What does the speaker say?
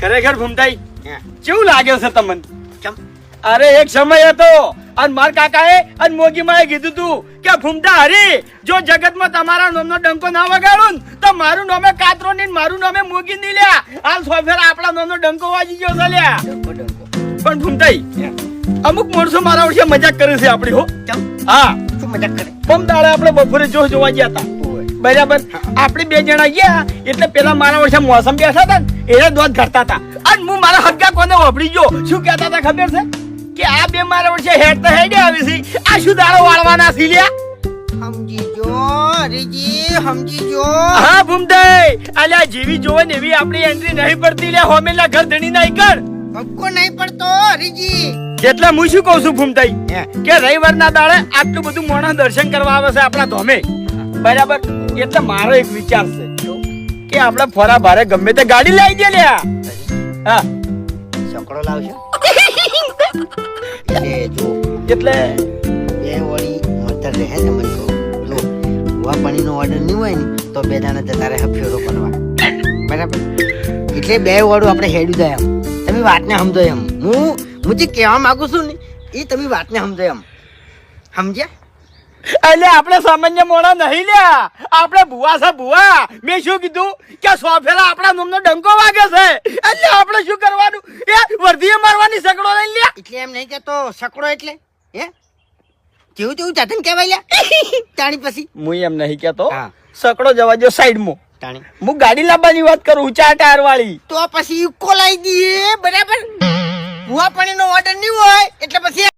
ખરેખર ભૂમતાઈ. કેવું લાગે છે તમને? કેમ? અરે એક સમય હતો અને માર કાકાએ અને મોગી માએ કીધું તું કે ભૂમતા હરી જો જગતમાં તમારા નામનો ડંકો ના વગાડું ને તો મારું નામે કાતરો ને મારું નામે મોગી નહીં લ્યા. હાલ સોફેર આપણા નામનો ડંકો વાજી ગયો છે લ્યા. પણ ભૂમતાઈ અમુક માણસો મારા વર્ષે મજાક કરે છે આપણી હો. હા. શું મજાક કરે? પમ દાડે આપણે બપોરે જો જોવા ગયા હતા. બરાબર? આપણે બે જણા ગયા એટલે પેલા મારા વર્ષે મોસમ બેઠા હતા એને દોધ કરતા હતા. અને હું મારા હગા કોને વાપરી ગયો? શું કહેતા હતા ખબર છે? કે આ બે મારા વર્ષે હેડ તો હેડે આવી છે. આ શું દાડો વાળવાના છે લ્યા? સમજી જો હરીજી સમજી જો હા ભૂમદે અલ્યા જેવી જોવે ને એવી આપણી એન્ટ્રી નહીં પડતી લે હોમેલા ઘર ધણી ના કર. પક્કો નહીં પડતો હરીજી. એટલે હું શું કહું છું ભૂમતાઈ. કે રવિવારના દાડે આટલું બધું મોણા દર્શન કરવા આવે છે આપણા ધોમે. બરાબર? એટલે મારો એક વિચાર છે કે આપણે ફરા ભારે ગમે તે ગાડી લઈ દે લે હા. છકડો લાવશો એટલે જો એટલે? બે વળી મતર રહે ને મને તો જો ભૂવા પાણીનો ઓર્ડર નહીં હોય ને તો બે દાણા જતા રહે ફેરો કરવા. બરાબર? એટલે બે વાળું આપણે હેડું જાય એમ. તમે વાતને સમજો એમ. હું હું જે કહેવા માગું છું ને એ તમે વાતને સમજો એમ. સમજ્યા? એટલે આપણે સામાન્ય મોણા નહીં લ્યા. આપણે ભુવા છે ભુવા. મેં શું કીધું? કે સોફેલા આપણા નામનો ડંકો વાગે છે. એટલે આપણે શું કરવાનું? એ વર્ધીએ મારવાની સકડો લઈ લ્યા. એટલે એમ નહીં કહેતો સકડો એટલે? હે? જેવું તેવું ચાતન કહેવાય લ્યા. તાણી પછી. હું એમ નહીં કેતો. સકડો જવા જો સાઈડમાં. તાણી. હું ગાડી લાવવાની વાત કરું ચાર ટાયર વાળી તો પછી ઇકો લાવી દઈએ બરાબર? ભૂવા પાણીનો ઓર્ડર નહીં હોય એટલે પછી